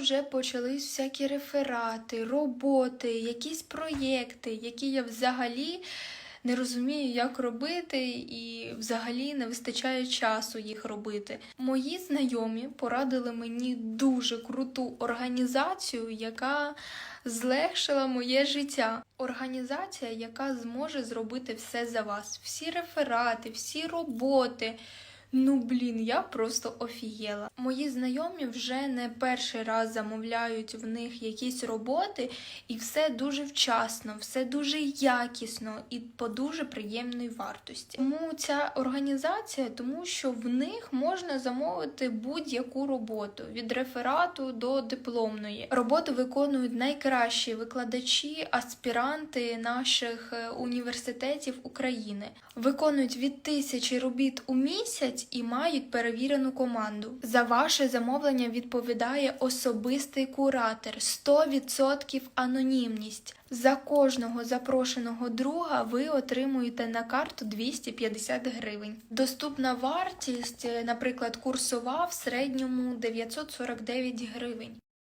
вже почались всякі реферати, роботи, якісь проєкти, які я взагалі не розумію, як робити, і взагалі не вистачає часу їх робити. Мої знайомі порадили мені дуже круту організацію, яка злегшила моє життя. Організація, яка зможе зробити все за вас. Всі реферати, всі роботи. Ну, блін, я просто офігела. Мої знайомі вже не перший раз замовляють в них якісь роботи, і все дуже вчасно, все дуже якісно і по дуже приємній вартості. Тому ця організація, тому що в них можна замовити будь-яку роботу від реферату до дипломної. Роботу виконують найкращі викладачі, аспіранти наших е, університетів України. Виконують від тисячі робіт у місяць і мають перевірену команду. За ваше замовлення відповідає особистий куратор, 100% анонімність. За кожного запрошеного друга ви отримуєте на карту 250 гривень. Доступна вартість, е, наприклад, курсова в середньому 949 гривень.